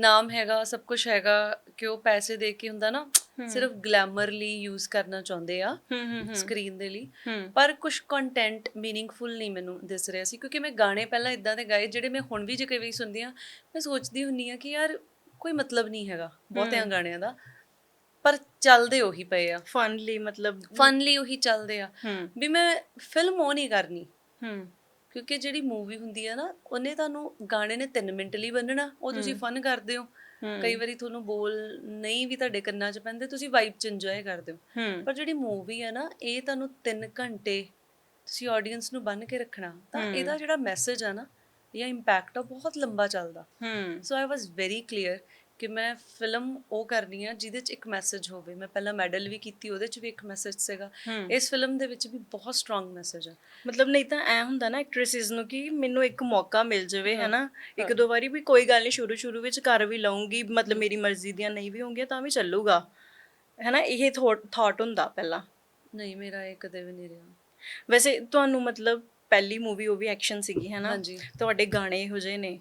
ਨਾਮ ਹੈਗਾ ਸਭ ਕੁਝ ਹੈਗਾ ਕਿ ਉਹ ਪੈਸੇ ਦੇ ਕੇ ਹੁੰਦਾ ਨਾ। ਸਿਰਫ ਗਲੈਮਰ ਲਈ ਯੂਜ਼ ਕਰਨਾ ਚਾਹੁੰਦੇ ਆ ਸਕਰੀਨ ਦੇ ਲਈ। ਪਰ ਕੁਝ ਕੰਟੈਂਟ ਮੀਨਿੰਗਫੁਲ ਨਹੀਂ ਮੈਨੂੰ ਦਿਸ ਰਿਹਾ ਸੀ ਕਿਉਂਕਿ ਮੈਂ ਗਾਣੇ ਪਹਿਲਾਂ ਇਦਾਂ ਦੇ ਗਾਏ ਜਿਹੜੇ ਮੈਂ ਹੁਣ ਵੀ ਜੇ ਕਈ ਵਾਰੀ ਸੁਣਦੀ ਆ ਮੈਂ ਸੋਚਦੀ ਹੁੰਨੀ ਆ ਕਿ ਯਾਰ ਕੋਈ ਮਤਲਬ ਨਹੀਂ ਹੈਗਾ ਬਹੁਤਿਆਂ ਗਾਣਿਆਂ ਦਾ। ਪਰ ਚੱਲਦੇ ਉਹੀ ਪਏ ਆ। ਫਨ ਲਈ ਮਤਲਬ ਫਨ ਲਈ ਉਹੀ ਚੱਲਦੇ ਆ। ਵੀ ਮੈਂ ਫਿਲਮ ਉਹ ਨਹੀਂ ਕਰਨੀ। ਹੂੰ। ਕਿਉਂਕਿ ਜਿਹੜੀ ਮੂਵੀ ਹੁੰਦੀ ਆ ਨਾ ਉਹਨੇ ਤੁਹਾਨੂੰ ਗਾਣੇ ਨੇ 3 ਮਿੰਟ ਲਈ ਬੰਨਣਾ ਉਹ ਤੁਸੀਂ ਫਨ ਕਰਦੇ ਹੋ। ਕਈ ਵਾਰੀ ਤੁਹਾਨੂੰ ਬੋਲ ਨਹੀਂ ਵੀ ਤੁਹਾਡੇ ਕੰਨਾਂ 'ਚ ਪੈਂਦੇ ਤੁਸੀਂ ਵਾਈਬ 'ਚ ਇੰਜੋਏ ਕਰਦੇ ਹੋ। ਪਰ ਜਿਹੜੀ ਮੂਵੀ ਹੈ ਨਾ ਇਹ ਤੁਹਾਨੂੰ 3 ਘੰਟੇ ਤੁਸੀਂ ਆਡੀਅנס ਨੂੰ ਬੰਨ ਕੇ ਰੱਖਣਾ ਤਾਂ ਇਹਦਾ ਜਿਹੜਾ ਮੈਸੇਜ ਆ ਨਾ ਜਾਂ ਇੰਪੈਕਟ ਆ ਬਹੁਤ ਲੰਬਾ ਚੱਲਦਾ। ਸੋ ਆਈ ਵਾਸ ਵੈਰੀ ਕਲੀਅਰ ਕਿ ਮੈਂ ਫਿਲਮ ਉਹ ਕਰਨੀ ਆ ਜਿਹਦੇ 'ਚ ਇੱਕ ਮੈਸੇਜ ਹੋਵੇ। ਮੈਂ ਪਹਿਲਾਂ ਮੈਡਲ ਵੀ ਕੀਤੀ ਉਹਦੇ 'ਚ ਵੀ ਇੱਕ ਮੈਸੇਜ ਸੀਗਾ। ਇਸ ਫਿਲਮ ਦੇ ਵਿੱਚ ਵੀ ਬਹੁਤ ਸਟਰੋਂਗ ਮੈਸੇਜ ਆ। ਮਤਲਬ ਨਹੀਂ ਤਾਂ ਐ ਹੁੰਦਾ ਨਾ ਐਕਟ੍ਰੈਸਿਸ ਨੂੰ ਕਿ ਮੈਨੂੰ ਇੱਕ ਮੌਕਾ ਮਿਲ ਜਾਵੇ ਹੈ ਨਾ ਇੱਕ ਦੋ ਵਾਰੀ ਵੀ ਕੋਈ ਗੱਲ ਨਹੀਂ ਸ਼ੁਰੂ ਸ਼ੁਰੂ ਵਿੱਚ ਕਰ ਵੀ ਲਵਾਂਗੀ ਮਤਲਬ ਮੇਰੀ ਮਰਜ਼ੀ ਦੀਆਂ ਨਹੀਂ ਵੀ ਹੋਣਗੀਆਂ ਤਾਂ ਵੀ ਚੱਲੂਗਾ। ਹੈ ਨਾ ਇਹ ਥਾਟ ਹੁੰਦਾ ਪਹਿਲਾਂ। ਨਹੀਂ ਮੇਰਾ ਇਹ ਕਦੇ ਵੀ ਨਹੀਂ ਰਿਹਾ। ਵੈਸੇ ਤੁਹਾਨੂੰ ਮਤਲਬ ਪਹਿਲੀ ਮੂਵੀ ਉਹ ਵੀ ਐਕਸ਼ਨ ਸੀਗੀ ਹੈ ਨਾ ਹਾਂਜੀ। ਤੁਹਾਡੇ ਗਾਣੇ ਇਹੋ ਜਿਹੇ ਨੇ।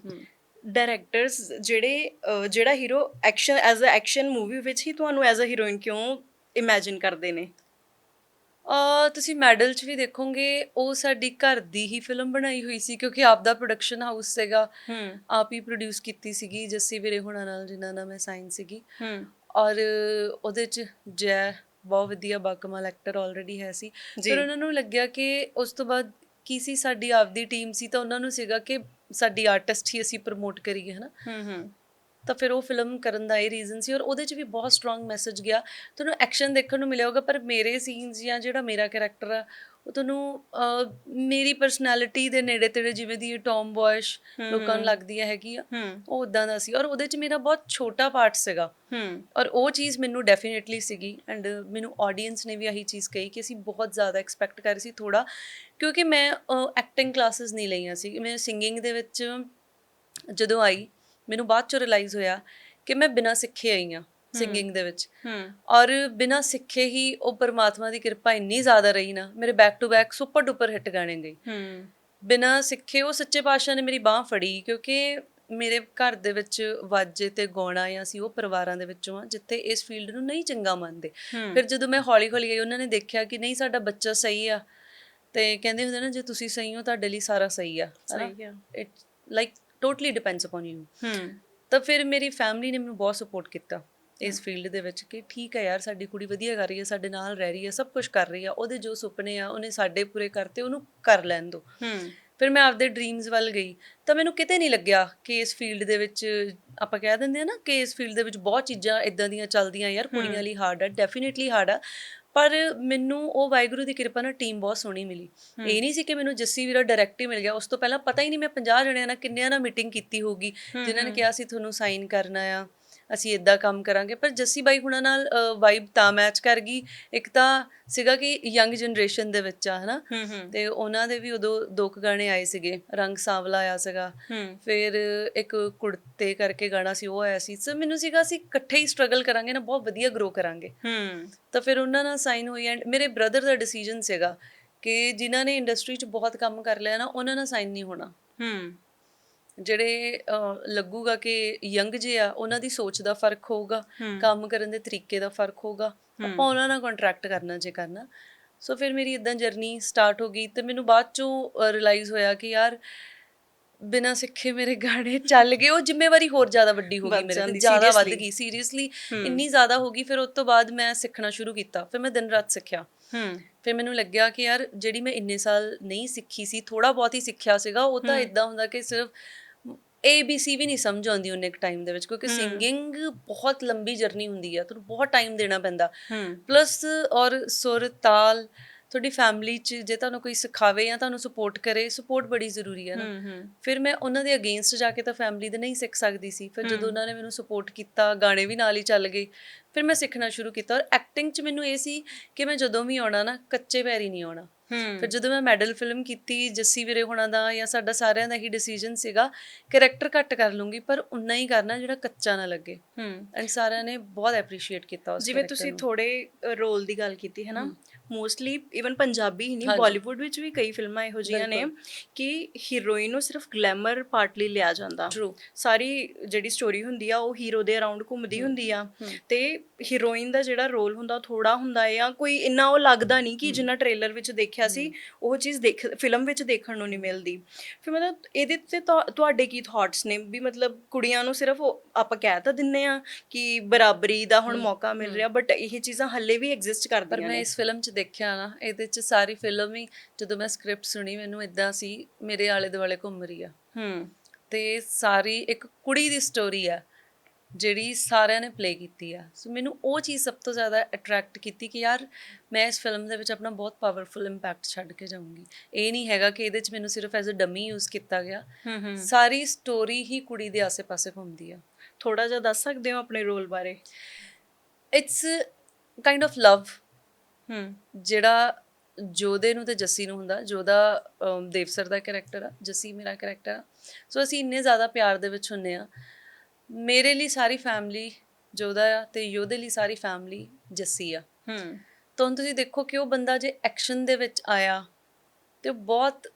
ਡਾਇਰੈਕਟਰਸ ਜਿਹੜੇ ਅਹ, ਜਿਹੜਾ hero action as uh action movie ਵਿੱਚ ਹੀ ਤੁਹਾਨੂੰ ਐਜ਼ ਅ ਹੀਰੋਇਨ ਕਿਉਂ ਇਮੇਜਿਨ ਕਰਦੇ ਨੇ? ਅ ਤੁਸੀਂ ਮੈਡਲ 'ਚ ਵੀ ਦੇਖੋਗੇ ਉਹ ਸਾਡੀ ਘਰ ਦੀ ਹੀ ਫਿਲਮ ਬਣਾਈ ਹੋਈ ਸੀ ਕਿਉਂਕਿ ਆਪ ਦਾ ਪ੍ਰੋਡਕਸ਼ਨ ਹਾਊਸ ਸੀਗਾ। ਹੂੰ। ਆਪ ਹੀ ਪ੍ਰੋਡਿਊਸ ਕੀਤੀ ਸੀਗੀ ਜੱਸੀ ਵੀਰੇ ਹੁਣਾਂ ਨਾਲ ਜਿਨ੍ਹਾਂ ਨਾਲ ਮੈਂ ਸਾਈਨ ਸੀਗੀ। ਹੂੰ। ਔਰ ਉਹਦੇ 'ਚ ਜੈ ਬਹੁਤ ਵਧੀਆ ਬਾਕਮਾਲ ਐਕਟਰ ਆਲਰੇਡੀ ਹੈ ਸੀ। ਜੀ। ਫਿਰ ਉਹਨਾਂ ਨੂੰ ਲੱਗਿਆ ਕਿ ਉਸ ਤੋਂ ਬਾਅਦ ਕੀ ਸੀ ਸਾਡੀ ਆਪਦੀ ਟੀਮ ਸੀ ਤਾਂ ਉਹਨਾਂ ਨੂੰ ਸੀਗਾ ਕਿ ਸਾਡੀ ਆਰਟਿਸਟ ਹੀ ਅਸੀਂ ਪ੍ਰਮੋਟ ਕਰੀਏ ਹਨਾ? ਹੂੰ ਹੂੰ। ਤਾਂ ਫਿਰ ਉਹ ਫਿਲਮ ਕਰਨ ਦਾ ਇਹ ਰੀਜ਼ਨ ਸੀ ਔਰ ਉਹਦੇ 'ਚ ਵੀ ਬਹੁਤ ਸਟਰੋਂਗ ਮੈਸੇਜ ਗਿਆ। ਤੁਹਾਨੂੰ ਐਕਸ਼ਨ ਦੇਖਣ ਨੂੰ ਮਿਲਿਆ ਹੋਗਾ ਪਰ ਮੇਰੇ ਸੀਨਸ ਜਾਂ ਜਿਹੜਾ ਮੇਰਾ ਕੈਰੈਕਟਰ ਆ ਉਹ ਤੁਹਾਨੂੰ ਮੇਰੀ ਪਰਸਨੈਲਿਟੀ ਦੇ ਨੇੜੇ ਤੇੜੇ ਜਿਵੇਂ ਦੀ ਟੌਮ ਬੋਇਸ਼ ਲੋਕਾਂ ਨੂੰ ਲੱਗਦੀ ਹੈਗੀ ਆ ਉਹ ਉਦਾਂ ਦਾ ਸੀ। ਔਰ ਉਹਦੇ ਚ ਮੇਰਾ ਬਹੁਤ ਛੋਟਾ ਪਾਰਟ ਸੀਗਾ। ਔਰ ਉਹ ਚੀਜ਼ ਮੈਨੂੰ ਡੈਫੀਨਿਟਲੀ ਸੀਗੀ ਐਂਡ ਮੈਨੂੰ ਆਡੀਅנס ਨੇ ਵੀ ਆਹੀ ਚੀਜ਼ ਕਹੀ ਕਿ ਅਸੀਂ ਬਹੁਤ ਜ਼ਿਆਦਾ ਐਕਸਪੈਕਟ ਕਰ ਰਹੀ ਸੀ ਥੋੜਾ ਕਿਉਂਕਿ ਮੈਂ ਐਕਟਿੰਗ ਕਲਾਸਿਸ ਨਹੀਂ ਲਈਆਂ ਸੀ। ਮੈਂ ਸਿੰਗਿੰਗ ਦੇ ਵਿੱਚ ਜਦੋਂ ਆਈ ਮੈਨੂੰ ਬਾਅਦ ਚ ਰਿਅਲਾਈਜ਼ ਹੋਇਆ ਕਿ ਮੈਂ ਬਿਨਾਂ ਸਿੱਖੇ ਆਈ ਆ ਸਿੰਗਿੰਗ ਦੇ ਵਿੱਚ। ਔਰ ਬਿਨਾਂ ਸਿੱਖੇ ਹੀ ਉਹ ਪਰਮਾਤਮਾ ਦੀ ਕਿਰਪਾ ਇੰਨੀ ਜ਼ਿਆਦਾ ਰਹੀ ਨਾ ਮੇਰੇ back to back super duper hit ਗਾਣੇ ਗਏ। ਬਿਨਾਂ ਸਿੱਖੇ ਉਹ ਸੱਚੇ ਪਾਤਸ਼ਾਹ ਨੇ ਮੇਰੀ ਬਾਹ ਫੜੀ ਕਿਉਂਕਿ ਮੇਰੇ ਘਰ ਦੇ ਵਿੱਚ ਵਾਜੇ ਤੇ ਗਾਉਣਾ ਆ ਸੀ ਉਹ ਪਰਿਵਾਰਾਂ ਦੇ ਵਿੱਚੋਂ ਆ ਜਿੱਥੇ ਇਸ ਫੀਲਡ ਨੂੰ ਨਹੀਂ ਚੰਗਾ ਮੰਨਦੇ। ਫਿਰ ਜਦੋਂ ਮੈਂ ਹੌਲੀ ਹੌਲੀ ਆਈ ਉਹਨਾਂ ਨੇ ਦੇਖਿਆ ਕਿ ਨਹੀਂ ਸਾਡਾ ਬੱਚਾ ਸਹੀ ਆ। ਤੇ ਕਹਿੰਦੇ ਹੁੰਦੇ ਨਾ ਜੇ ਤੁਸੀਂ ਸਹੀ ਹੋ ਤੁਹਾਡੇ ਲਈ ਸਾਰਾ ਸਹੀ ਆ ਸਹੀ ਆ। It like totally depends upon you ਤਾਂ ਫਿਰ ਮੇਰੀ ਫੈਮਿਲੀ ਨੇ ਮੈਨੂੰ ਬਹੁਤ ਸਪੋਰਟ ਕੀਤਾ। ਇਸ ਫੀਲਡ ਦੇ ਵਿੱਚ ਕਿ ਠੀਕ ਹੈ ਯਾਰ ਸਾਡੀ ਕੁੜੀ ਵਧੀਆ ਕਰ ਰਹੀ ਹੈ ਸਾਡੇ ਨਾਲ ਰਹਿ ਰਹੀ ਹੈ ਸਭ ਕੁਝ ਕਰ ਰਹੀ ਆ ਉਹਦੇ ਜੋ ਸੁਪਨੇ ਆ ਉਹਨੇ ਸਾਡੇ ਪੂਰੇ ਕਰਤੇ ਉਹਨੂੰ ਕਰ ਲੈਣ ਹੂੰ। ਫਿਰ ਮੈਂ ਆਪਦੇ ਡ੍ਰੀਮਸ ਵੱਲ ਗਈ। ਤਾਂ ਮੈਨੂੰ ਕਿਤੇ ਨਹੀਂ ਲੱਗਿਆ ਕਿ ਇਸ ਫੀਲਡ ਦੇ ਵਿੱਚ ਆਪਾਂ ਕਹਿ ਦਿੰਦੇ ਆ ਨਾ ਕਿ ਇਸ ਫੀਲਡ ਦੇ ਵਿੱਚ ਬਹੁਤ ਚੀਜ਼ਾਂ ਇਦਾਂ ਦੀਆਂ ਚੱਲਦੀਆਂ ਯਾਰ ਕੁੜੀਆਂ ਲਈ ਹਾਰਡ ਆ ਡੈਫੀਨਿਟਲੀ ਹਾਰਡ ਆ। ਪਰ ਮੈਨੂੰ ਉਹ ਵਾਹਿਗੁਰੂ ਦੀ ਕਿਰਪਾ ਨਾਲ ਟੀਮ ਬਹੁਤ ਸੋਹਣੀ ਮਿਲੀ। ਇਹ ਨਹੀਂ ਸੀ ਕਿ ਮੈਨੂੰ ਜੱਸੀ ਵੀਰਾ ਡਾਇਰੈਕਟ ਹੀ ਮਿਲ ਗਿਆ। ਉਸ ਤੋਂ ਪਹਿਲਾਂ ਪਤਾ ਹੀ ਨਹੀਂ ਮੈਂ 50 ਜਣਿਆਂ ਨਾਲ ਕਿੰਨਿਆਂ ਨਾਲ ਮੀਟਿੰਗ ਕੀਤੀ ਹੋਊਗੀ। ਜਿਨ੍ਹਾਂ ਨੇ ਕਿਹਾ ਸੀ ਤੁਹਾਨੂੰ ਸਾਈਨ ਕਰਨਾ ਆ। ਅਸੀਂ ਇਦਾਂ ਕੰਮ ਕਰਾਂਗੇ। ਪਰ ਜੱਸੀ ਬਾਈ ਹੁਣਾਂ ਨਾਲ ਵਾਈਬ ਤਾਂ ਮੈਚ ਕਰ ਗਈ। ਇੱਕ ਤਾਂ ਸੀਗਾ ਕਿ ਯੰਗ ਜਨਰੇਸ਼ਨ ਦੇ ਵਿੱਚ ਆ ਹਨਾ? ਤੇ ਉਹਨਾਂ ਦੇ ਵੀ ਉਦੋਂ ਦੋ ਕੁ ਗਾਣੇ ਆਏ ਸੀਗੇ। ਰੰਗ ਸਾਵਲਾ ਆਇਆ ਸੀਗਾ। ਫਿਰ ਇੱਕ ਕੁੜਤੇ ਕਰਕੇ ਗਾਣਾ ਸੀ ਉਹ ਆਇਆ ਸੀ। ਸੋ ਮੈਨੂੰ ਸੀਗਾ ਅਸੀਂ ਇਕੱਠੇ ਹੀ ਸਟਰਗਲ ਕਰਾਂਗੇ ਨਾ ਬਹੁਤ ਵਧੀਆ ਗਰੋ ਕਰਾਂਗੇ। ਤਾਂ ਫਿਰ ਉਹਨਾਂ ਨਾਲ ਸਾਈਨ ਹੋਈ ਐਂਡ ਮੇਰੇ ਬ੍ਰਦਰ ਦਾ ਡਿਸੀਜਨ ਸੀਗਾ ਕਿ ਜਿਨ੍ਹਾਂ ਨੇ ਇੰਡਸਟਰੀ 'ਚ ਬਹੁਤ ਕੰਮ ਕਰ ਲਿਆ ਨਾ ਉਹਨਾਂ ਨਾਲ ਸਾਈਨ ਨਹੀਂ ਹੋਣਾ। ਹੂੰ। ਜਿਹੜੇ ਲੱਗੂਗਾ ਕਿ ਯੰਗ ਜੇ ਆ ਉਹਨਾਂ ਦੀ ਸੋਚ ਦਾ ਫ਼ਰਕ ਹੋਊਗਾ ਕੰਮ ਕਰਨ ਦੇ ਤਰੀਕੇ ਦਾ ਫ਼ਰਕ ਹੋਊਗਾ ਆਪਾਂ ਉਹਨਾਂ ਨਾਲ ਕੰਟਰੈਕਟ ਕਰਨਾ ਜੇ ਕਰਨਾ। ਸੋ ਫਿਰ ਮੇਰੀ ਇਦਾਂ ਜਰਨੀ ਸਟਾਰਟ ਹੋ ਗਈ ਤੇ ਮੈਨੂੰ ਬਾਅਦ ਚੋਂ ਰਿਅਲਾਈਜ਼ ਹੋਇਆ ਕਿ ਯਾਰ ਬਿਨਾਂ ਸਿੱਖੇ ਮੇਰੇ ਗਾਣੇ ਚੱਲ ਗਏ। ਉਹ ਜ਼ਿੰਮੇਵਾਰੀ ਹੋਰ ਜ਼ਿਆਦਾ ਵੱਡੀ ਹੋ ਗਈ ਮੇਰੇ ਤੇ ਜ਼ਿਆਦਾ ਵੱਧ। ਗਈ। ਸੀਰੀਅਸਲੀ ਇੰਨੀ ਜ਼ਿਆਦਾ ਹੋ ਗਈ ਫਿਰ ਉਸ ਤੋਂ ਬਾਅਦ ਮੈਂ ਸਿੱਖਣਾ ਸ਼ੁਰੂ ਕੀਤਾ। ਫਿਰ ਮੈਂ ਦਿਨ ਰਾਤ ਸਿੱਖਿਆ। ਹੂੰ। ਫਿਰ ਮੈਨੂੰ ਲੱਗਿਆ ਕਿ ਯਾਰ ਜਿਹੜੀ ਮੈਂ ਇੰਨੇ ਸਾਲ ਨਹੀਂ ਸਿੱਖੀ ਸੀ ਥੋੜਾ ਬਹੁਤ ਹੀ ਸਿੱਖਿਆ ਸੀਗਾ ਉਹ ਤਾਂ ਇਦਾਂ ਹੁੰਦਾ ਕਿ ਸਿਰਫ ਏ ਬੀ ਸੀ ਵੀ ਨਹੀਂ ਸਮਝ ਆਉਂਦੀ ਉਹਨੇ ਇੱਕ ਟਾਈਮ ਦੇ ਵਿੱਚ ਕਿਉਂਕਿ ਸਿੰਗਿੰਗ ਬਹੁਤ ਲੰਬੀ ਜਰਨੀ ਹੁੰਦੀ ਆ ਤੁਹਾਨੂੰ ਬਹੁਤ ਟਾਈਮ ਦੇਣਾ ਪੈਂਦਾ। ਪਲੱਸ ਔਰ ਸੁਰ ਤਾਲ ਤੁਹਾਡੀ ਫੈਮਿਲੀ ਚ ਜੇ ਤੁਹਾਨੂੰ ਕੋਈ ਸਿਖਾਵੇ ਜਾਂ ਤੁਹਾਨੂੰ ਸਪੋਰਟ ਕਰੇ ਸਪੋਰਟ ਬੜੀ ਜ਼ਰੂਰੀ ਹੈ ਨਾ। ਫਿਰ ਮੈਂ ਉਹਨਾਂ ਦੇ ਅਗੇਂਸਟ ਜਾ ਕੇ ਤਾਂ ਫੈਮਿਲੀ ਦੇ ਨਹੀਂ ਸਿੱਖ ਸਕਦੀ ਸੀ। ਫਿਰ ਜਦੋਂ ਉਹਨਾਂ ਨੇ ਮੈਨੂੰ ਸਪੋਰਟ ਕੀਤਾ ਗਾਣੇ ਵੀ ਨਾਲ ਹੀ ਚੱਲ ਗਏ ਫਿਰ ਮੈਂ ਸਿੱਖਣਾ ਸ਼ੁਰੂ ਕੀਤਾ। ਔਰ ਐਕਟਿੰਗ 'ਚ ਮੈਨੂੰ ਇਹ ਸੀ ਕਿ ਮੈਂ ਜਦੋਂ ਵੀ ਆਉਣਾ ਨਾ ਕੱਚੇ ਪੈਰੀ ਨਹੀਂ ਆਉਣਾ। ਫਿਰ ਜਦੋਂ ਮੈਂ ਮੈਡਲ ਫਿਲਮ ਕੀਤੀ ਜੱਸੀ ਵੀਰੇ ਹੋਣਾ ਦਾ ਜਾਂ ਸਾਡਾ ਸਾਰਿਆਂ ਦਾ ਹੀ ਡਿਸੀਜਨ ਸੀਗਾ ਕੈਰੈਕਟਰ ਘੱਟ ਕਰ ਲੂੰਗੀ ਪਰ ਉਨਾ ਹੀ ਕਰਨਾ ਜਿਹੜਾ ਕੱਚਾ ਨਾ ਲੱਗੇ। ਹੂੰ। ਐਂਡ ਸਾਰਿਆਂ ਨੇ ਬਹੁਤ ਐਪਰੀਸ਼ੀਏਟ ਕੀਤਾ ਉਸ ਜਿਵੇਂ ਤੁਸੀਂ। ਥੋੜੇ ਰੋਲ ਦੀ ਗੱਲ ਕੀਤੀ ਹੈ ਨਾ? ਮੋਸਟਲੀ ਇਵਨ ਪੰਜਾਬੀ ਹੀ ਨਹੀਂ। ਬਾਲੀਵੁੱਡ ਵਿੱਚ ਵੀ ਕਈ ਫਿਲਮਾਂ ਇਹੋ ਜਿਹੀਆਂ ਨੇ ਕਿ ਹੀਰੋਇਨ ਨੂੰ ਸਿਰਫ ਗਲੈਮਰ ਪਾਰਟ ਲਈ ਲਿਆ ਜਾਂਦਾ. ਸਾਰੀ ਜਿਹੜੀ ਸਟੋਰੀ ਹੁੰਦੀ ਆ ਉਹ ਹੀਰੋ ਦੇ ਅਰਾਊਂਡ ਘੁੰਮਦੀ ਹੁੰਦੀ ਆ। ਤੇ ਹੀਰੋਇਨ ਦਾ ਜਿਹੜਾ ਰੋਲ ਹੁੰਦਾ ਥੋੜਾ ਹੁੰਦਾ ਹੈ ਆ ਕੋਈ ਇੰਨਾ ਉਹ ਲੱਗਦਾ ਨਹੀਂ ਕਿ ਜਿੰਨਾ ਟ੍ਰੇਲਰ ਵਿੱਚ ਦੇਖਿਆ ਸੀ ਉਹ ਚੀਜ਼ ਦੇਖ ਫਿਲਮ ਵਿੱਚ ਦੇਖਣ ਨੂੰ ਨਹੀਂ ਮਿਲਦੀ। ਫਿਰ ਮਤਲਬ ਇਹਦੇ ਤੇ ਤੁਹਾ- ਤੁਹਾਡੇ ਕੀ ਥਾਟਸ ਨੇ ਵੀ ਮਤਲਬ ਕੁੜੀਆਂ ਨੂੰ ਸਿਰਫ ਆਪਾਂ ਕਹਿ ਤਾਂ ਦਿੰਨੇ ਆ ਕਿ ਬਰਾਬਰੀ ਦਾ ਹੁਣ ਮੌਕਾ ਮਿਲ ਰਿਹਾ ਬਟ ਇਹ ਚੀਜ਼ਾਂ ਹੱਲੇ ਵੀ ਐਗਜ਼ਿਸਟ ਪਰ ਕਰਦੀਆਂ ਮੈਂ ਨੇ। ਇਸ ਫਿਲਮ 'ਚ ਦੇਖਿਆ ਨਾ ਇਹਦੇ 'ਚ ਸਾਰੀ ਫਿਲਮ ਹੀ ਜਦੋਂ ਮੈਂ ਸਕ੍ਰਿਪਟ ਸੁਣੀ ਮੈਨੂੰ ਇਦਾਂ ਸੀ ਮੇਰੇ ਆਲੇ ਦੁਆਲੇ ਘੁੰਮ ਰਹੀ ਆ। ਹੂੰ। ਤੇ ਸਾਰੀ ਇੱਕ ਕੁੜੀ ਦੀ ਸਟੋਰੀ ਆ ਜਿਹੜੀ ਸਾਰਿਆਂ ਨੇ ਪਲੇ ਕੀਤੀ ਆ। ਸੋ ਮੈਨੂੰ ਉਹ ਚੀਜ਼ ਸਭ ਤੋਂ ਜ਼ਿਆਦਾ ਅਟਰੈਕਟ ਕੀਤੀ ਕਿ ਯਾਰ ਮੈਂ ਇਸ ਫਿਲਮ ਦੇ ਵਿੱਚ ਆਪਣਾ ਬਹੁਤ ਪਾਵਰਫੁਲ ਇੰਪੈਕਟ ਛੱਡ ਕੇ ਜਾਊਂਗੀ। ਇਹ ਨਹੀਂ ਹੈਗਾ ਕਿ ਇਹਦੇ 'ਚ ਮੈਨੂੰ ਸਿਰਫ ਐਜ਼ ਅ ਡਮੀ ਯੂਜ਼ ਕੀਤਾ ਗਿਆ। ਹੂੰ ਹੂੰ। ਸਾਰੀ ਸਟੋਰੀ ਹੀ ਕੁੜੀ ਦੇ ਆਸੇ-ਪਾਸੇ ਘੁੰਮਦੀ ਆ। ਥੋੜਾ ਜਿਹਾ ਦੱਸ ਸਕਦੇ ਹੋ ਆਪਣੇ ਰੋਲ ਬਾਰੇ? ਇਟਸ ਕਾਈਂਡ ਆਫ ਲਵ ਜਿਹੜਾ ਜੋਦੇ ਨੂੰ ਤੇ ਜੱਸੀ ਨੂੰ ਹੁੰਦਾ ਜੋਦਾ ਅਮ, ਦੇਵ ਸਰ ਦਾ ਕੈਰੈਕਟਰ ਆ ਜੱਸੀ ਮੇਰਾ ਕੈਰੈਕਟਰ ਆ। ਸੋ ਅਸੀਂ ਇੰਨੇ ਜ਼ਿਆਦਾ ਪਿਆਰ ਦੇ ਵਿੱਚ ਹੁੰਨੇ ਆ। ਮੇਰੇ ਲਈ ਸਾਰੀ ਫੈਮਿਲੀ ਜੋਦਾ ਆ ਤੇ ਯੋਦੇ ਲਈ ਸਾਰੀ ਫੈਮਿਲੀ ਜੱਸੀ ਆ। ਹੂੰ। ਤਾਂ ਤੁਸੀਂ ਦੇਖੋ ਕਿ ਉਹ ਬੰਦਾ ਜੇ ਐਕਸ਼ਨ ਦੇ ਵਿੱਚ ਆਇਆ ਤੇ ਉਹ ਬਹੁਤ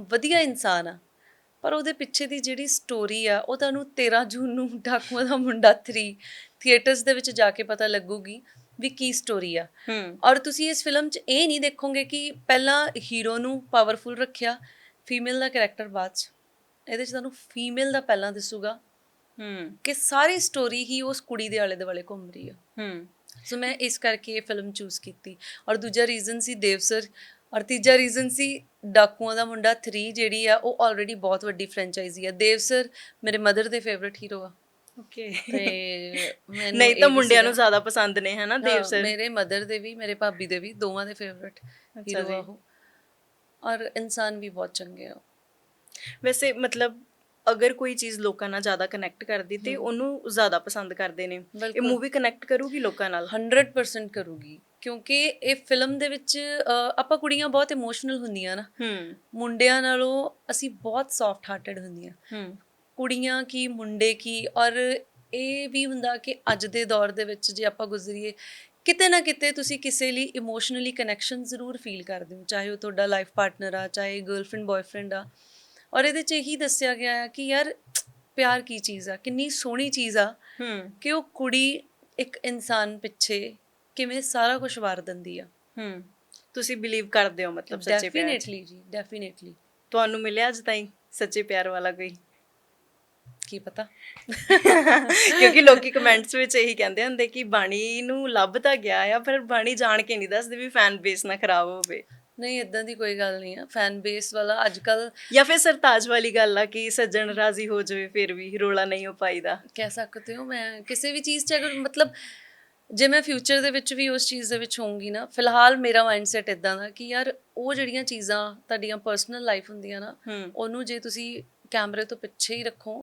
ਵਧੀਆ ਇਨਸਾਨ ਆ। ਪਰ ਉਹਦੇ ਪਿੱਛੇ ਦੀ ਜਿਹੜੀ ਸਟੋਰੀ ਆ ਉਹ ਤੁਹਾਨੂੰ 13 ਜੂਨ ਨੂੰ ਡਾਕੂਆਂ ਦਾ ਮੁੰਡਾ 3 ਥੀਏਟਰਸ ਦੇ ਵਿੱਚ ਜਾ ਕੇ ਪਤਾ ਲੱਗੂਗੀ। ਵੀ ਕੀ ਸਟੋਰੀ ਆ। ਹੂੰ। ਔਰ ਤੁਸੀਂ ਇਸ ਫਿਲਮ 'ਚ ਇਹ ਨਹੀਂ ਦੇਖੋਗੇ ਕਿ ਪਹਿਲਾਂ ਹੀਰੋ ਨੂੰ ਪਾਵਰਫੁਲ ਰੱਖਿਆ ਫੀਮੇਲ ਦਾ ਕੈਰੈਕਟਰ ਬਾਅਦ 'ਚ। ਇਹਦੇ 'ਚ ਤੁਹਾਨੂੰ ਫੀਮੇਲ ਦਾ ਪਹਿਲਾਂ ਦਿਸੂਗਾ ਹੂੰ। ਕਿ ਸਾਰੀ ਸਟੋਰੀ ਹੀ ਉਸ ਕੁੜੀ ਦੇ ਆਲੇ ਦੁਆਲੇ ਘੁੰਮ ਰਹੀ ਆ। ਹੂੰ। ਸੋ ਮੈਂ ਇਸ ਕਰਕੇ ਇਹ ਫਿਲਮ ਚੂਜ਼ ਕੀਤੀ। ਔਰ ਦੂਜਾ ਰੀਜ਼ਨ ਸੀ ਦੇਵ ਸਰ ਔਰ ਤੀਜਾ ਰੀਜ਼ਨ ਸੀ ਡਾਕੂਆਂ ਦਾ ਮੁੰਡਾ 3 ਜਿਹੜੀ ਆ ਉਹ ਆਲਰੇਡੀ ਬਹੁਤ ਵੱਡੀ ਫਰੈਂਚਾਈਜ਼ੀ ਆ। ਦੇਵ ਸਰ ਮੇਰੇ ਮਦਰ ਦੇ ਫੇਵਰਿਟ ਹੀਰੋ ਆ। ਓਕੇ ਤੇ ਮੈਨੂੰ ਨਹੀਂ ਤਾਂ ਮੁੰਡਿਆਂ ਨੂੰ। ਜ਼ਿਆਦਾ ਪਸੰਦ ਨੇ ਹਨਾ ਦੇਵ ਹਾਂ, ਸਰ? ਮੇਰੇ ਮਦਰ ਦੇ ਵੀ ਮੇਰੇ ਭਾਬੀ ਦੇ ਵੀ ਦੋਵਾਂ ਦੇ ਫੇਵਰਿਟ ਅੱਛਾ ਹੀਰੋ ਜੀ। ਆ ਉਹ ਔਰ ਇਨਸਾਨ ਵੀ ਬਹੁਤ ਚੰਗੇ ਆ। ਉਹ। ਵੈਸੇ ਮਤਲਬ ਅਗਰ ਕੋਈ ਚੀਜ਼ ਲੋਕਾਂ ਨਾਲ ਜ਼ਿਆਦਾ ਕਨੈਕਟ ਕਰਦੀ ਤੇ ਉਹਨੂੰ ਜ਼ਿਆਦਾ ਪਸੰਦ ਕਰਦੇ ਨੇ। ਇਹ ਬਿਲਕੁਲ। ਮੂਵੀ ਕਨੈਕਟ ਕਰੂਗੀ ਲੋਕਾਂ ਨਾਲ? 100% ਕਰੂਗੀ ਕਿਉਂਕਿ ਇਹ ਫਿਲਮ ਦੇ ਵਿੱਚ ਅ, ਆਪਾਂ ਕੁੜੀਆਂ ਬਹੁਤ ਇਮੋਸ਼ਨਲ ਹੁੰਦੀਆਂ ਨਾ। ਹੂੰ। ਮੁੰਡਿਆਂ ਨਾਲੋਂ ਅਸੀਂ ਬਹੁਤ ਸੌਫਟ ਹਾਰਟਡ ਹੁੰਦੀਆਂ। ਹੂੰ। ਕੁੜੀਆਂ ਕੀ ਮੁੰਡੇ ਕੀ ਔਰ ਇਹ ਵੀ ਹੁੰਦਾ ਕਿ ਅੱਜ ਦੇ ਦੌਰ ਦੇ ਵਿੱਚ ਜੇ ਆਪਾਂ ਗੁਜ਼ਰੀਏ ਕਿਤੇ ਨਾ ਕਿਤੇ ਤੁਸੀਂ ਕਿਸੇ ਲਈ ਇਮੋਸ਼ਨਲੀ ਕਨੈਕਸ਼ਨ ਜ਼ਰੂਰ ਫੀਲ ਕਰਦੇ ਹੋ ਚਾਹੇ ਉਹ ਤੁਹਾਡਾ ਲਾਈਫ ਪਾਰਟਨਰ ਆ ਚਾਹੇ ਗਰਲਫ੍ਰੈਂਡ ਬॉयਫ੍ਰੈਂਡ ਆ। ਔਰ ਇਹਦੇ 'ਚ ਇਹੀ ਦੱਸਿਆ ਗਿਆ ਹੈ ਕਿ ਯਾਰ ਪਿਆਰ ਕੀ ਚੀਜ਼ ਆ ਕਿੰਨੀ ਸੋਹਣੀ ਚੀਜ਼ ਆ ਕਿ ਉਹ ਕੁੜੀ ਇੱਕ ਇਨਸਾਨ ਪਿੱਛੇ ਕਿਵੇਂ ਸਾਰਾ ਕੁਝ ਵਾਰ ਦਿੰਦੀ ਆ। ਹੂੰ। ਤੁਸੀਂ ਬਿਲੀਵ ਕਰਦੇ ਹੋ ਮਤਲਬ ਸੱਚੇ ਪਿਆਰ? ਡੈਫੀਨਿਟਲੀ ਜੀ ਡੈਫੀਨਿਟਲੀ ਤੁਹਾਨੂੰ ਮਿਲਿਆ ਅੱਜ ਤਾਈਂ ਸੱਚੇ ਪਿਆਰ ਵਾਲਾ ਕੋਈ? ਕੀ ਪਤਾ? ਕਿਉਂਕਿ ਲੋਕੀ ਕਮੈਂਟਸ ਵਿੱਚ ਇਹੀ ਕਹਿੰਦੇ ਹੁੰਦੇ ਕਿ ਬਾਣੀ ਨੂੰ ਲੱਭ ਤਾਂ ਗਿਆ ਆ ਪਰ ਬਾਣੀ ਜਾਣ ਕੇ ਨਹੀਂ ਦੱਸਦੇ ਵੀ ਫੈਨ ਬੇਸ ਨਾ ਖਰਾਬ ਹੋਵੇ। ਨਹੀਂ ਇਦਾਂ ਦੀ ਕੋਈ ਗੱਲ ਨਹੀਂ ਆ। ਫੈਨ ਬੇਸ ਵਾਲਾ ਅੱਜ ਕੱਲ ਜਾਂ ਫਿਰ ਸਰਤਾਜ ਵਾਲੀ ਗੱਲ ਆ ਕਿ ਸੱਜਣ ਰਾਜ਼ੀ ਹੋ ਜਾਵੇ ਫਿਰ ਵੀ ਰੋਲਾ ਨਹੀਂ ਹੋ ਪਾਈਦਾ। ਕਹਿ ਸਕਦੇ ਹੋ ਮੈਂ ਕਿਸੇ ਵੀ ਚੀਜ਼ 'ਚ ਅਗਰ ਮਤਲਬ ਜੇ ਮੈਂ ਫਿਊਚਰ ਦੇ ਵਿੱਚ ਵੀ ਉਸ ਚੀਜ਼ ਦੇ ਵਿੱਚ ਹੋਊਂਗੀ ਨਾ ਫਿਲਹਾਲ ਮੇਰਾ ਮਾਈਂਡਸੈਟ ਇਦਾਂ ਦਾ ਕਿ ਯਾਰ ਉਹ ਜਿਹੜੀਆਂ ਚੀਜ਼ਾਂ ਤੁਹਾਡੀਆਂ ਪਰਸਨਲ ਲਾਈਫ ਹੁੰਦੀਆਂ ਨਾ ਉਹਨੂੰ ਜੇ ਤੁਸੀਂ ਕੈਮਰੇ ਤੋਂ ਪਿੱਛੇ ਹੀ ਰੱਖੋ